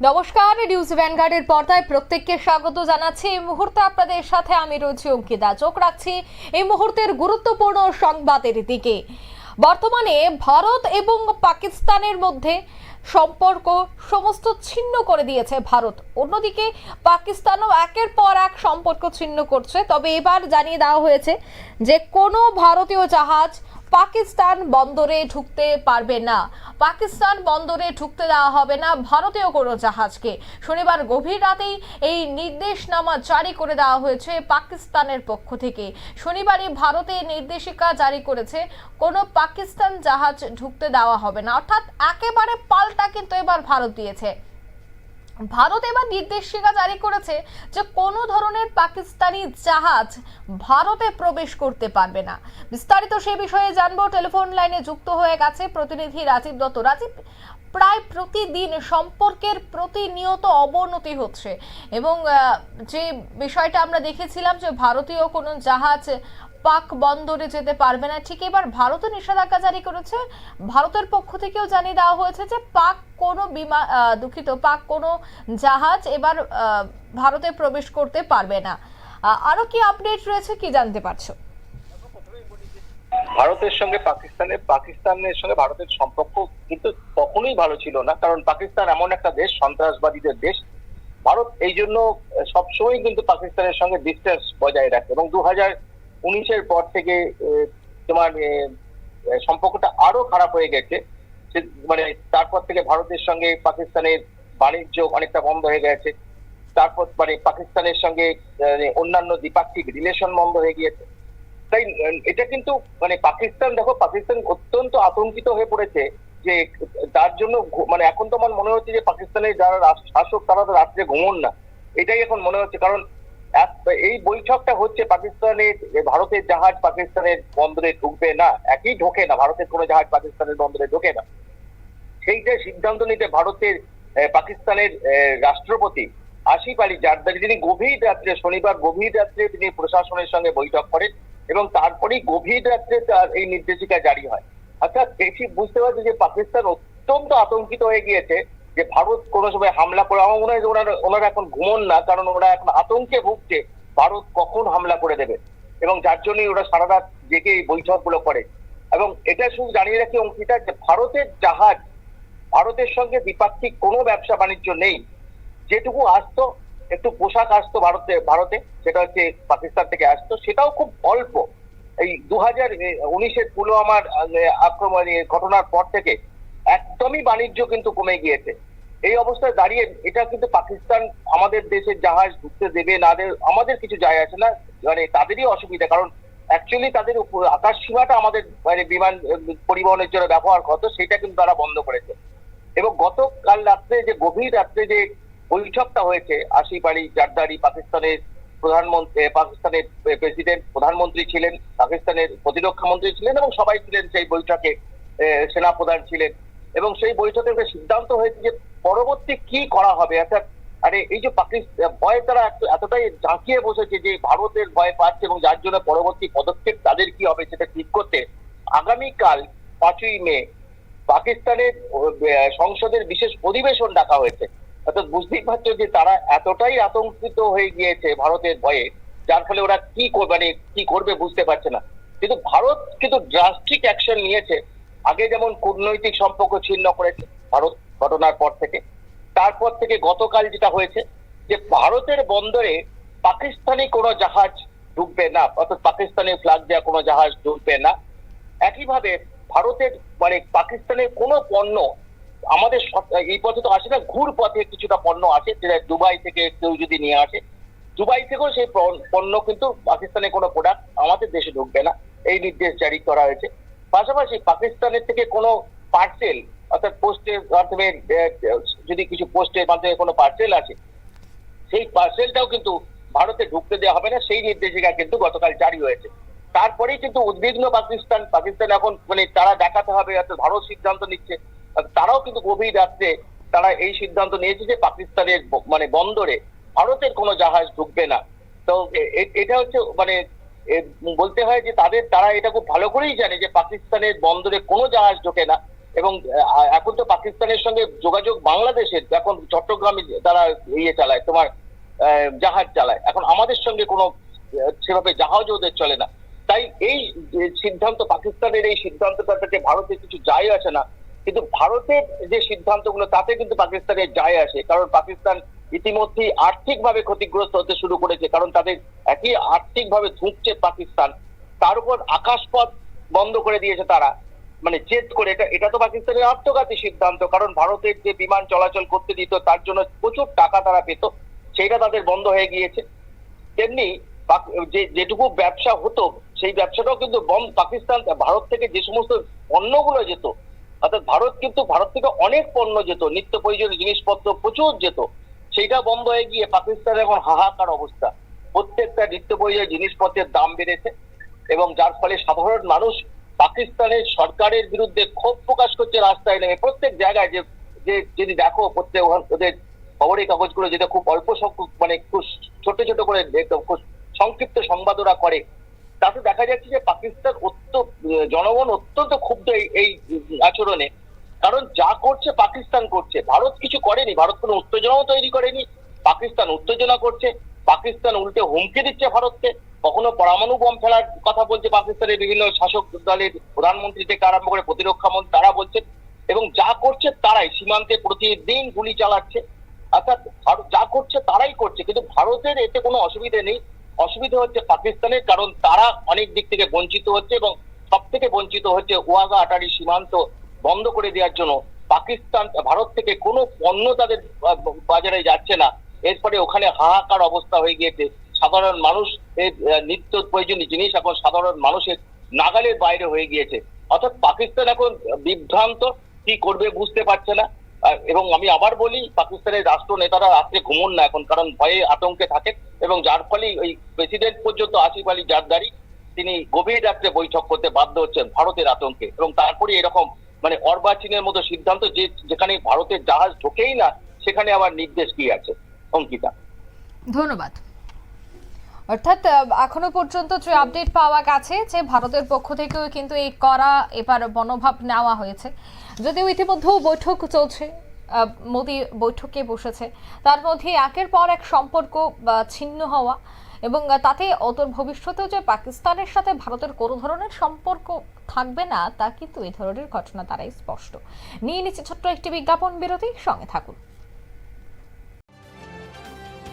নমস্কার নিউজ ভ্যানগার্ডের পর্দায় প্রত্যেককে স্বাগত জানাচ্ছি। এই মুহূর্তে আপনাদের সাথে আমি রয়েছি অঙ্কিতা চোখ রাখছি এই মুহূর্তের গুরুত্বপূর্ণ সংবাদের দিকে। বর্তমানে ভারত এবং পাকিস্তানের মধ্যে সম্পর্ক সমস্ত ছিন্ন করে দিয়েছে ভারত। অন্যদিকে পাকিস্তানও একের পর এক সম্পর্ক ছিন্ন করছে। তবে এবার জানিয়ে দেওয়া হয়েছে যে কোনো ভারতীয় জাহাজ পাকিস্তান বন্দরে ঢুকতে পারবে না। পাকিস্তান বন্দরে ঢুকতে দেওয়া হবে না ভারতীয় কোনো জাহাজকে। শনিবার গভীর রাতেই এই নির্দেশনামা জারি করে দেওয়া হয়েছে পাকিস্তানের পক্ষ থেকে। শনিবারই ভারতে নির্দেশিকা জারি করেছে, কোনো পাকিস্তান জাহাজ ঢুকতে দেওয়া হবে না। অর্থাৎ একেবারে পাল্টা কিন্তু এবার ভারত দিয়েছে। ভারত এবার নির্দেশিকা জারি করেছে যে কোনো ধরনের পাকিস্তানি জাহাজ ভারতে প্রবেশ করতে পারবে না। বিস্তারিত সে বিষয়ে জানব। টেলিফোন লাইনে যুক্ত হয়ে গেছে প্রতিনিধি রাজীব দত্ত। রাজীব, প্রায় প্রতিদিন সম্পর্কের প্রতিনিয়ত অবনতি হচ্ছে এবং যে বিষয়টা আমরা দেখেছিলাম যে ভারতীয় কোনো জাহাজ পাক বন্দরে যেতে পারবে না। ঠিক এবার ভারতও নিষেধাজ্ঞা জারি করেছে। ভারতের পক্ষ থেকেও জানিয়ে দেওয়া হয়েছে যে পাক কোনো বিমান দুঃখিত পাক কোনো জাহাজ এবার ভারতে প্রবেশ করতে পারবে না। আহ, আরও কি আপডেট রয়েছে কি জানতে পারছ? ভারতের সঙ্গে পাকিস্তানের পাকিস্তানের সঙ্গে ভারতের সম্পর্ক কিন্তু কখনোই ভালো ছিল না কারণ পাকিস্তান এমন একটা দেশ সন্ত্রাসবাদীদের দেশ। ভারত এই জন্য সবসময় কিন্তু পাকিস্তানের সঙ্গে ডিস্টেন্স বজায় রাখে এবং দু হাজার উনিশের পর থেকে তোমার সম্পর্কটা আরও খারাপ হয়ে গেছে। মানে তারপর থেকে ভারতের সঙ্গে পাকিস্তানের বাণিজ্য অনেকটা বন্ধ হয়ে গেছে। তারপর মানে পাকিস্তানের সঙ্গে অন্যান্য দ্বিপাক্ষিক রিলেশন বন্ধ হয়ে গিয়েছে। তাই এটা কিন্তু মানে পাকিস্তান, দেখো, পাকিস্তান অত্যন্ত আতঙ্কিত হয়ে পড়েছে যে, তার জন্য মানে এখন তো আমার মনে হচ্ছে যে পাকিস্তানের যারা শাসক, তারা তো রাত্রে ঘুমন না। এটাই এখন মনে হচ্ছে। কারণ এই বৈঠকটা হচ্ছে পাকিস্তানের ভারতের জাহাজ পাকিস্তানের বন্দরে ঢুকবে না, একই ঢোকে না, ভারতের কোনো জাহাজ পাকিস্তানের বন্দরে ঢোকে না। সেইটা সিদ্ধান্ত নিতে ভারতের পাকিস্তানের রাষ্ট্রপতি আসিফ আলী জারদারি তিনি গভীর রাত্রে, শনিবার গভীর রাত্রে তিনি প্রশাসনের সঙ্গে বৈঠক করেন এবং তারপরেই গভীর রাত্রে তার এই নির্দেশিকা জারি হয়। অর্থাৎ বেশি বুঝতে পারছি যে পাকিস্তান অত্যন্ত আতঙ্কিত হয়ে গিয়েছে যে ভারত কোনো সময় হামলা করে, আমার মনে হয় যে ওনারা ওনারা এখন ঘুমন না, কারণ ওরা এখন আতঙ্কে ভুগছে ভারত কখন হামলা করে দেবে। এবং যার জন্যই ওরা সারা রাত জেগে এই বৈঠকগুলো করে। এবং এটা শুধু জানিয়ে রাখি, অঙ্কিতা, যে ভারতের জাহাজ, ভারতের সঙ্গে দ্বিপাক্ষিক কোনো ব্যবসা বাণিজ্য নেই। যেটুকু আসতো, একটু পোশাক আসতো ভারতে ভারতে, সেটা হচ্ছে পাকিস্তান থেকে আসতো, সেটাও খুব অল্প। এই দু হাজার উনিশের পুলওয়ামার আক্রমণ ঘটনার পর থেকে একদমই বাণিজ্য কিন্তু কমে গিয়েছে। এই অবস্থায় দাঁড়িয়ে এটা কিন্তু পাকিস্তান আমাদের দেশের জাহাজ ঢুকতে দেবে না আমাদের কিছু যায় আছে না। মানে তাদেরই অসুবিধা কারণ অ্যাকচুয়ালি তাদের আকাশ সীমাটা আমাদের মানে বিমান পরিবহনের জন্য ব্যবহার হতো সেটা কিন্তু তারা বন্ধ করেছে। এবং গতকাল রাত্রে যে গভীর রাত্রে যে বৈঠকটা হয়েছে আসিফ আলী জারদারি পাকিস্তানের প্রধানমন্ত্রী পাকিস্তানের প্রেসিডেন্ট প্রধানমন্ত্রী ছিলেন পাকিস্তানের প্রতিরক্ষা মন্ত্রী ছিলেন এবং সবাই ছিলেন সেই বৈঠকে এ, সেনাপ্রধান ছিলেন। এবং সেই বৈঠকে একটা সিদ্ধান্ত হয়েছে যে পরবর্তী কি করা হবে? অর্থাৎ, আরে এই যে পাকিস্তান ভয়ে তারা এতটাই ঝাঁকিয়ে বসেছে যে ভারতের ভয় পাচ্ছে এবং যার জন্য পরবর্তী পদক্ষেপ তাদের কি হবে সেটা ঠিক করতে আগামীকাল পাঁচই মে পাকিস্তানের সংসদের বিশেষ অধিবেশন ডাকা হয়েছে। অর্থাৎ বুঝতেই পারছ যে তারা এতটাই আতঙ্কিত হয়ে গিয়েছে ভারতের ভয়ে, যার ফলে ওরা কি কর- মানে কি করবে বুঝতে পারছে না। কিন্তু ভারত কিন্তু ড্রাস্টিক অ্যাকশন নিয়েছে। আগে যেমন কূটনৈতিক সম্পর্ক ছিন্ন করেছে ভারত ঘটনার পর থেকে, তারপর থেকে গতকাল যেটা হয়েছে যে ভারতের বন্দরে পাকিস্তানি কোনো জাহাজ ঢুকবে না, অর্থাৎ পাকিস্তানি ফ্ল্যাগ দেওয়া কোনো জাহাজ ঢুকবে না। একইভাবে ভারতের মানে পাকিস্তানের কোনো পণ্য আমাদের এই পথে তো আসে না, ঘুর পথে কিছুটা পণ্য আসে, যেটা দুবাই থেকে কেউ যদি নিয়ে আসে, দুবাই থেকেও সেই পণ- পণ্য কিন্তু পাকিস্তানের কোনো প্রোডাক্ট আমাদের দেশে ঢুকবে না। এই নির্দেশ জারি করা হয়েছে। পাশাপাশি পাকিস্তানের থেকে কোনো পার্সেল অর্থাৎ পোস্টের মাধ্যমে যদি কিছু পোস্টের মাধ্যমে কোনো পার্সেল আছে, সেই পার্সেলটাও কিন্তু ভারতে ঢুকতে দেওয়া হবে না, সেই নির্দেশিকা কিন্তু গতকাল জারি হয়েছে। তারপরেই কিন্তু উদ্বিগ্ন পাকিস্তান পাকিস্তান এখন মানে তারা দেখাতে হবে, অর্থাৎ ভারত সিদ্ধান্ত নিচ্ছে তারাও কিন্তু গভীর রাত্রে তারা এই সিদ্ধান্ত নিয়েছে যে পাকিস্তানের মানে বন্দরে ভারতের কোনো জাহাজ ঢুকবে না। তো এটা হচ্ছে মানে বলতে হয় যে তাদের তারা এটা খুব ভালো করেই জানে যে পাকিস্তানের বন্দরে কোনো জাহাজ ঢোকে না এবং এখন তো পাকিস্তানের সঙ্গে যোগাযোগ বাংলাদেশের, এখন চট্টগ্রামে তারা ইয়ে চালায়, তোমার জাহাজ চালায়। এখন আমাদের সঙ্গে কোনো সেভাবে জাহাজ ওদের চলে না। তাই এই সিদ্ধান্ত, পাকিস্তানের এই সিদ্ধান্তটা থেকে ভারতের কিছু যায় আসে না। কিন্তু ভারতের যে সিদ্ধান্তগুলো, তাতে কিন্তু পাকিস্তানের যায় আসে। কারণ পাকিস্তান ইতিমধ্যেই আর্থিকভাবে ক্ষতিগ্রস্ত হতে শুরু করেছে, কারণ তাদের একই আর্থিকভাবে ধুঁকছে পাকিস্তান। তার উপর আকাশপথ বন্ধ করে দিয়েছে তারা। মানে জেদ করে, এটা এটা তো পাকিস্তানের আত্মঘাতী সিদ্ধান্ত, কারণ ভারতের যে বিমান চলাচল করতে দিত, তার জন্য প্রচুর টাকা তারা পেত সেটা তাদের বন্ধ হয়ে গিয়েছে। তেমনি যে, যেটুকু ব্যবসা হতো, সেই ব্যবসাটাও কিন্তু বন্ধ পাকিস্তান, ভারত থেকে যে সমস্ত পণ্যগুলো যেত, অর্থাৎ ভারত কিন্তু, ভারত থেকে অনেক পণ্য যেত, নিত্য প্রয়োজনীয় জিনিসপত্র প্রচুর যেত। সেইটা বন্ধ হয়ে গিয়ে পাকিস্তানের এখন হাহাকার অবস্থা। প্রত্যেকটা নিত্য প্রয়োজনীয় জিনিসপত্রের দাম বেড়েছে এবং যার ফলে সাধারণ মানুষ পাকিস্তানের সরকারের বিরুদ্ধে ক্ষোভ প্রকাশ করছে, রাস্তায় নেমে। প্রত্যেক জায়গায় যে যে যদি দেখো, প্রত্যেক ওদের খবরের কাগজগুলো যেটা খুব অল্প সংখ্যক মানে খুব ছোট ছোট করে খুব সংক্ষিপ্ত সংবাদ ওরা করে, তাতে দেখা যাচ্ছে যে পাকিস্তান অত্য জনগণ অত্যন্ত ক্ষুব্ধ এই- এই আচরণে। কারণ যা করছে পাকিস্তান করছে। ভারত কিছু করেনি, ভারত কোনো উত্তেজনাও তৈরি করেনি। পাকিস্তান উত্তেজনা করছে, পাকিস্তান উল্টে হুমকি দিচ্ছে ভারতকে। কখনো পরমাণু বম ফেলার কথা বলছে পাকিস্তানের বিভিন্ন শাসক দলের প্রধানমন্ত্রী থেকে আরম্ভ করে প্রতিরক্ষা মন্ত্রী, তারা বলছেন। এবং যা করছে তারাই সীমান্তে প্রতিদিন গুলি চালাচ্ছে। অর্থাৎ ভারত যা করছে তারাই করছে। কিন্তু ভারতের এতে কোনো অসুবিধে নেই। অসুবিধা হচ্ছে পাকিস্তানের, কারণ তারা অনেক দিক থেকে বঞ্চিত হচ্ছে এবং সব থেকে বঞ্চিত হচ্ছে ওয়াগা আটারি সীমান্ত বন্ধ করে দেওয়ার জন্য পাকিস্তান, ভারত থেকে কোনো পণ্য তাদের বাজারে যাচ্ছে না। এরপরে ওখানে হাহাকার অবস্থা হয়ে গিয়েছে। সাধারণ মানুষ নিত্য প্রয়োজনীয় জিনিস এখন সাধারণ মানুষের নাগালের বাইরে হয়ে গিয়েছে। অর্থাৎ পাকিস্তান এখন বিভ্রান্ত, কি করবে বুঝতে পারছে না। এবং আমি আবার বলি, পাকিস্তানের রাষ্ট্র নেতারা রাত্রে ঘুমন না এখন, কারণ ভয়ে আতঙ্কে থাকে এবং যার ফলে ওই প্রেসিডেন্ট পর্যন্ত আসিফ আলী জারদারি, তিনি গভীর রাত্রে বৈঠক করতে বাধ্য হচ্ছেন ভারতের আতঙ্কে। এবং তারপরে এরকম মানে অর্বাচীনের মতো সিদ্ধান্ত যে যেখানে ভারতের জাহাজ ঢোকেই না, সেখানে আবার নির্দেশ কি আছে? অঙ্কিতা। ধন্যবাদ। অর্থাৎ এখনও পর্যন্ত যে আপডেট পাওয়া গেছে যে ভারতের পক্ষ থেকেও কিন্তু এই করা এবার মনোভাব নেওয়া হয়েছে। যদিও ইতিমধ্যেও বৈঠক চলছে মোদি বৈঠকে বসেছে। তার মধ্যে একের পর এক সম্পর্ক ছিন্ন হওয়া এবং তাতে অত ভবিষ্যতেও যে পাকিস্তানের সাথে ভারতের কোনো ধরনের সম্পর্ক থাকবে না, তা কিন্তু এই ধরনের ঘটনা তারাই স্পষ্ট। নিয়ে নিচ্ছে ছোট্ট একটি বিজ্ঞাপন বিরতি, সঙ্গে থাকুন।